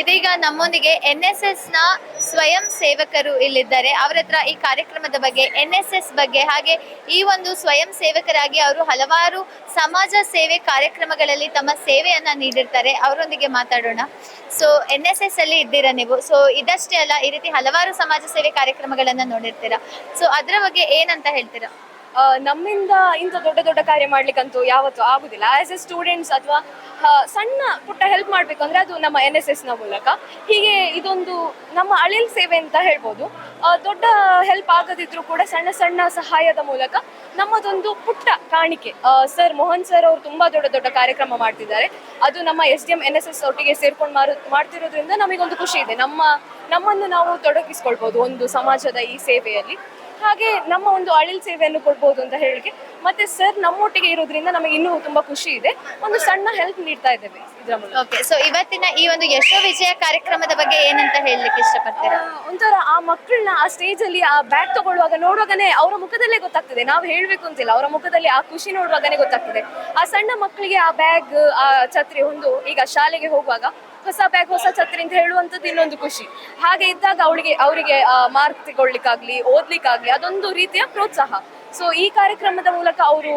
ಇದೀಗ ನಮ್ಮೊಂದಿಗೆ N S ಎಸ್ನ ಸ್ವಯಂ ಸೇವಕರು ಇಲ್ಲಿದ್ದಾರೆ. ಅವರ ಹತ್ರ ಈ ಕಾರ್ಯಕ್ರಮದ ಬಗ್ಗೆ ಎನ್ ಎಸ್ ಎಸ್ ಬಗ್ಗೆ ಹಾಗೆ ಈ ಒಂದು ಸ್ವಯಂ ಸೇವಕರಾಗಿ ಅವರು ಹಲವಾರು ಸಮಾಜ ಸೇವೆ ಕಾರ್ಯಕ್ರಮಗಳಲ್ಲಿ ತಮ್ಮ ಸೇವೆಯನ್ನ ನೀಡಿರ್ತಾರೆ. ಅವರೊಂದಿಗೆ ಮಾತಾಡೋಣ. ಸೊ ಎನ್ ಎಸ್ ಎಸ್ ಅಲ್ಲಿ ಇದ್ದೀರಾ ನೀವು? ಸೊ ಇದಷ್ಟೇ ಅಲ್ಲ, ಈ ರೀತಿ ಹಲವಾರು ಸಮಾಜ ಸೇವೆ ಕಾರ್ಯಕ್ರಮಗಳನ್ನ ನೋಡಿರ್ತೀರಾ? ಸೊ ಅದರ ಬಗ್ಗೆ ಏನಂತ ಹೇಳ್ತೀರಾ? ನಮ್ಮಿಂದ ಇಂಥ ದೊಡ್ಡ ದೊಡ್ಡ ಕಾರ್ಯ ಮಾಡ್ಲಿಕ್ಕಂತೂ ಯಾವತ್ತೂ ಆಗುದಿಲ್ಲ. ಆಸ್ ಎ ಸ್ಟೂಡೆಂಟ್ಸ್ ಅಥವಾ ಸಣ್ಣ ಪುಟ್ಟ ಹೆಲ್ಪ್ ಮಾಡ್ಬೇಕು ಅಂದ್ರೆ ಅದು ನಮ್ಮ ಎನ್ ಎಸ್ ಎಸ್ನ ಮೂಲಕ. ಹೀಗೆ ಇದೊಂದು ನಮ್ಮ ಅಳಿಲ್ ಸೇವೆ ಅಂತ ಹೇಳ್ಬೋದು. ದೊಡ್ಡ ಹೆಲ್ಪ್ ಆಗದಿದ್ರು ಕೂಡ ಸಣ್ಣ ಸಣ್ಣ ಸಹಾಯದ ಮೂಲಕ ನಮ್ಮದೊಂದು ಪುಟ್ಟ ಕಾಣಿಕೆ. ಸರ್ ಮೋಹನ್ ಸರ್ ಅವರು ತುಂಬಾ ದೊಡ್ಡ ದೊಡ್ಡ ಕಾರ್ಯಕ್ರಮ ಮಾಡ್ತಿದ್ದಾರೆ. ಅದು ನಮ್ಮ S D M N S S ಒಟ್ಟಿಗೆ ಸೇರ್ಕೊಂಡು ಮಾರು, ಮಾಡ್ತಿರೋದ್ರಿಂದ ನಮಗೊಂದು ಖುಷಿ ಇದೆ. ನಮ್ಮ, ನಮ್ಮನ್ನು ನಾವು ತೊಡಗಿಸ್ಕೊಳ್ಬೋದು ಒಂದು ಸಮಾಜದ ಈ ಸೇವೆಯಲ್ಲಿ. ಹಾಗೆ ನಮ್ಮ ಒಂದು ಅಳಿಲ್ ಸೇವೆಯನ್ನು ಕೊಡ್ಬೋದು ಅಂತ ಹೇಳಿಕೆ. ಮತ್ತೆ ಸರ್ ನಮ್ಮೊಟ್ಟಿಗೆ ಇರೋದ್ರಿಂದ ನಮಗೆ ಇನ್ನೂ ತುಂಬಾ ಖುಷಿ ಇದೆ. ಒಂದು ಸಣ್ಣ ಹೆಲ್ಪ್ ನೀಡ್ತಾ ಇದ್ದೇವೆ ಇದರ ಮೂಲಕ. ಓಕೆ ಸೊ ಇವತ್ತಿನ ಈ ಒಂದು ಯಶೋ ವಿಜಯ ಕಾರ್ಯಕ್ರಮದ ಬಗ್ಗೆ ಏನಂತ ಹೇಳಲಿಕ್ಕೆ ಇಷ್ಟಪಡ್ತೀರಾ? ಒಂಥರ ಆ ಮಕ್ಕಳನ್ನ ಆ ಸ್ಟೇಜ್ ಅಲ್ಲಿ ಆ ಬ್ಯಾಗ್ ತಗೊಳ್ಳುವಾಗ ನೋಡುವಾಗನೇ ಅವರ ಮುಖದಲ್ಲೇ ಗೊತ್ತಾಗ್ತದೆ. ನಾವು ಹೇಳ್ಬೇಕು ಅಂತಿಲ್ಲ. ಅವರ ಮುಖದಲ್ಲಿ ಆ ಖುಷಿ ನೋಡುವಾಗನೇ ಗೊತ್ತಾಗ್ತದೆ. ಆ ಸಣ್ಣ ಮಕ್ಕಳಿಗೆ ಆ ಬ್ಯಾಗ್ ಆ ಛತ್ರಿ ಒಂದು ಈಗ ಶಾಲೆಗೆ ಹೋಗುವಾಗ ಹೊಸ ಬ್ಯಾಗ್ ಹೊಸ ಛತ್ರಿ ಅಂತ ಹೇಳುವಂಥದ್ದು ಇನ್ನೊಂದು ಖುಷಿ. ಹಾಗೆ ಇದ್ದಾಗ ಅವಳಿಗೆ, ಅವರಿಗೆ ಮಾರ್ಕ್ ತಗೊಳ್ಲಿಕ್ಕಾಗ್ಲಿ ಓದ್ಲಿಕ್ಕಾಗ್ಲಿ ಅದೊಂದು ರೀತಿಯ ಪ್ರೋತ್ಸಾಹ. ಸೊ ಈ ಕಾರ್ಯಕ್ರಮದ ಮೂಲಕ ಅವರು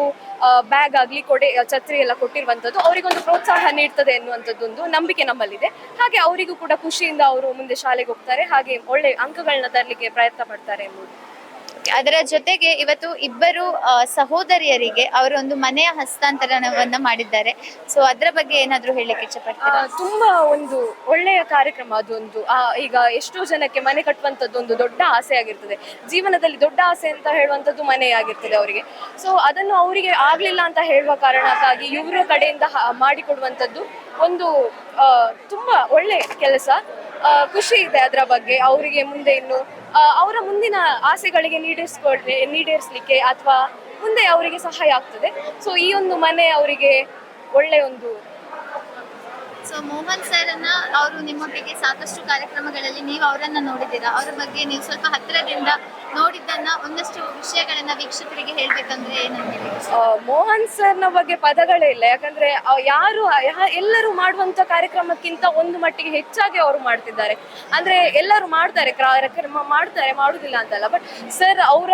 ಬ್ಯಾಗ್ ಆಗ್ಲಿ, ಕೊಡೆ ಛತ್ರಿ ಎಲ್ಲ ಕೊಟ್ಟಿರುವಂಥದ್ದು ಅವರಿಗೊಂದು ಪ್ರೋತ್ಸಾಹ ನೀಡ್ತದೆ ಎನ್ನುವಂಥದ್ದೊಂದು ನಂಬಿಕೆ ನಮ್ಮಲ್ಲಿದೆ. ಹಾಗೆ ಅವರಿಗೂ ಕೂಡ ಖುಷಿಯಿಂದ ಅವರು ಮುಂದೆ ಶಾಲೆಗೆ ಹೋಗ್ತಾರೆ. ಹಾಗೆ ಒಳ್ಳೆ ಅಂಕಗಳನ್ನ ತರಲಿಕ್ಕೆ ಪ್ರಯತ್ನ ಪಡ್ತಾರೆ ಎಂಬುದು. ಅದರ ಜೊತೆಗೆ ಇವತ್ತು ಇಬ್ಬರು ಸಹೋದರಿಯರಿಗೆ ಅವರೊಂದು ಮನೆಯ ಹಸ್ತಾಂತರಣವನ್ನ ಮಾಡಿದ್ದಾರೆ. ಸೊ ಅದರ ಬಗ್ಗೆ ಏನಾದರೂ ಹೇಳಲಿಕ್ಕೆ ಇಚ್ಛಪಡ್ತೀರಾ ತುಂಬಾ ಒಂದು ಒಳ್ಳೆಯ ಕಾರ್ಯಕ್ರಮ ಅದೊಂದು ಈಗ ಎಷ್ಟೋ ಜನಕ್ಕೆ ಮನೆ ಕಟ್ಟುವಂಥದ್ದು ಒಂದು ದೊಡ್ಡ ಆಸೆ ಆಗಿರ್ತದೆ. ಜೀವನದಲ್ಲಿ ದೊಡ್ಡ ಆಸೆ ಅಂತ ಹೇಳುವಂಥದ್ದು ಮನೆ ಆಗಿರ್ತದೆ ಅವರಿಗೆ. ಸೊ ಅದನ್ನು ಅವರಿಗೆ ಆಗಲಿಲ್ಲ ಅಂತ ಹೇಳುವ ಕಾರಣಕ್ಕಾಗಿ ಇವರ ಕಡೆಯಿಂದ ಮಾಡಿಕೊಡುವಂಥದ್ದು ಒಂದು ತುಂಬಾ ಒಳ್ಳೆ ಕೆಲಸ. ಖುಷಿ ಇದೆ ಅದರ ಬಗ್ಗೆ. ಅವರಿಗೆ ಮುಂದೆ ಇನ್ನು ಅವರ ಮುಂದಿನ ಆಸೆಗಳಿಗೆ ನೀಡಿಸ್ಕೊಳ್ಲಿ ನೀಡೇರಿಸಲಿಕ್ಕೆ ಅಥವಾ ಮುಂದೆ ಅವರಿಗೆ ಸಹಾಯ ಆಗ್ತದೆ. ಸೊ ಈ ಒಂದು ಮನೆ ಅವರಿಗೆ ಒಳ್ಳೆಯ ಒಂದು ಸೊ ಮೋಹನ್ ಸರ್ ಅನ್ನ ಅವರು ನಿಮ್ಮೊಟ್ಟಿಗೆ ಸಾಕಷ್ಟು ಕಾರ್ಯಕ್ರಮಗಳಲ್ಲಿ ನೀವು ಅವರನ್ನ ನೋಡಿದ್ದೀರಾ? ಅವರ ಬಗ್ಗೆ ನೀವು ಸ್ವಲ್ಪ ಹತ್ತಿರದಿಂದ ನೋಡಿದ್ದನ್ನ ಒಂದಷ್ಟು ವಿಷಯಗಳನ್ನ ವೀಕ್ಷಕರಿಗೆ ಹೇಳ್ಬೇಕಂದ್ರೆ ಏನಂತ ಮೋಹನ್ ಸರ್ನ ಬಗ್ಗೆ ಪದಗಳೇ ಇಲ್ಲ. ಯಾಕಂದ್ರೆ ಯಾರು ಎಲ್ಲರೂ ಮಾಡುವಂತ ಕಾರ್ಯಕ್ರಮಕ್ಕಿಂತ ಒಂದು ಮಟ್ಟಿಗೆ ಹೆಚ್ಚಾಗಿ ಅವರು ಮಾಡ್ತಿದ್ದಾರೆ. ಅಂದ್ರೆ, ಎಲ್ಲರೂ ಮಾಡ್ತಾರೆ, ಕಾರ್ಯಕ್ರಮ ಮಾಡ್ತಾರೆ, ಮಾಡುದಿಲ್ಲ ಅಂತಲ್ಲ. ಬಟ್ ಸರ್ ಅವರ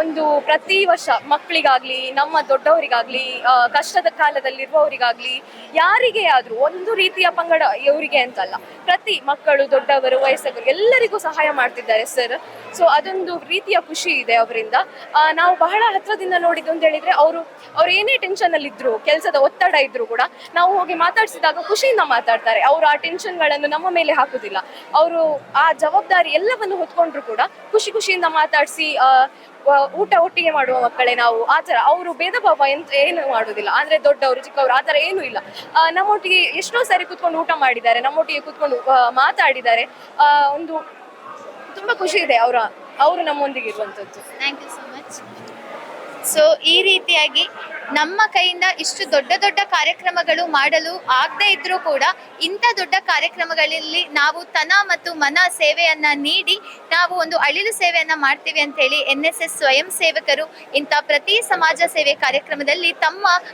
ಒಂದು ಪ್ರತಿ ವರ್ಷ ಮಕ್ಕಳಿಗಾಗ್ಲಿ, ನಮ್ಮ ದೊಡ್ಡವರಿಗಾಗ್ಲಿ ಕಷ್ಟದ ಕಾಲದಲ್ಲಿರುವವರಿಗಾಗ್ಲಿ, ಯಾರಿಗೆ ಆದ್ರೂ ಒಂದು ರೀತಿಯ ಪಂಗಡ ಇವರಿಗೆ ಅಂತಲ್ಲ. ಪ್ರತಿ ಮಕ್ಕಳು, ದೊಡ್ಡವರು, ವಯಸ್ಸರು ಎಲ್ಲರಿಗೂ ಸಹಾಯ ಮಾಡ್ತಿದ್ದಾರೆ ಸರ್ ಸೊ ಅದೊಂದು ರೀತಿಯ ಖುಷಿ ಇದೆ ಅವರಿಂದ. ನಾವು ಬಹಳ ಹತ್ರದಿಂದ ನೋಡಿದ್ದು ಅಂತ ಹೇಳಿದ್ರೆ ಅವರು, ಅವ್ರು ಏನೇ ಟೆನ್ಷನ್ ಅಲ್ಲಿ ಇದ್ರು, ಕೆಲಸದ ಒತ್ತಡ ಇದ್ರು ಕೂಡ ನಾವು ಹೋಗಿ ಮಾತಾಡಿಸಿದಾಗ ಖುಷಿಯಿಂದ ಮಾತಾಡ್ತಾರೆ. ಅವರು ಆ ಟೆನ್ಷನ್ಗಳನ್ನು ನಮ್ಮ ಮೇಲೆ ಹಾಕುದಿಲ್ಲ. ಅವರು ಆ ಜವಾಬ್ದಾರಿ ಎಲ್ಲವನ್ನು ಹೊತ್ಕೊಂಡ್ರು ಕೂಡ ಖುಷಿ ಖುಷಿಯಿಂದ ಮಾತಾಡಿಸಿ ಊಟ ಒಟ್ಟಿಗೆ ಮಾಡುವ ಮಕ್ಕಳೇ ನಾವು. ಆತರ ಅವರು ಭೇದ ಭಾವ ಎಂತ ಏನು ಮಾಡುದಿಲ್ಲ ಅಂದ್ರೆ ದೊಡ್ಡವರು ಚಿಕ್ಕವರು ಆತರ ಏನು ಇಲ್ಲ. ನಮ್ಮೊಟ್ಟಿಗೆ ಎಷ್ಟೋ ಸಾರಿ ಕುತ್ಕೊಂಡು ಊಟ ಮಾಡಿದ್ದಾರೆ. ನಮ್ಮೊಟ್ಟಿಗೆ ಕುತ್ಕೊಂಡು ಮಾತಾಡಿದ್ದಾರೆ. ಆ, ಒಂದು ತುಂಬಾ ಖುಷಿ ಇದೆ ಅವರ ಅವರು ನಮ್ಮೊಂದಿಗೆ ಇರುವಂತದ್ದು. Thank you so much so ಈ ರೀತಿಯಾಗಿ ನಮ್ಮ ಕೈಯಿಂದ ಇಷ್ಟು ದೊಡ್ಡ ದೊಡ್ಡ ಕಾರ್ಯಕ್ರಮಗಳು ಮಾಡಲು ಆಗದೇ ಇದ್ರೂ ಕೂಡ ಇಂಥ ದೊಡ್ಡ ಕಾರ್ಯಕ್ರಮಗಳಲ್ಲಿ ನಾವು ತನ ಮತ್ತು ಮನ ಸೇವೆಯನ್ನ ನೀಡಿ ನಾವು ಒಂದು ಅಳಿಲು ಸೇವೆಯನ್ನ ಮಾಡ್ತೀವಿ ಅಂತ ಹೇಳಿ ಎನ್ ಎಸ್ ಎಸ್ ಸ್ವಯಂ ಸೇವಕರು ಇಂಥ ಪ್ರತಿ ಸಮಾಜ ಸೇವೆ ಕಾರ್ಯಕ್ರಮದಲ್ಲಿ ತಮ್ಮ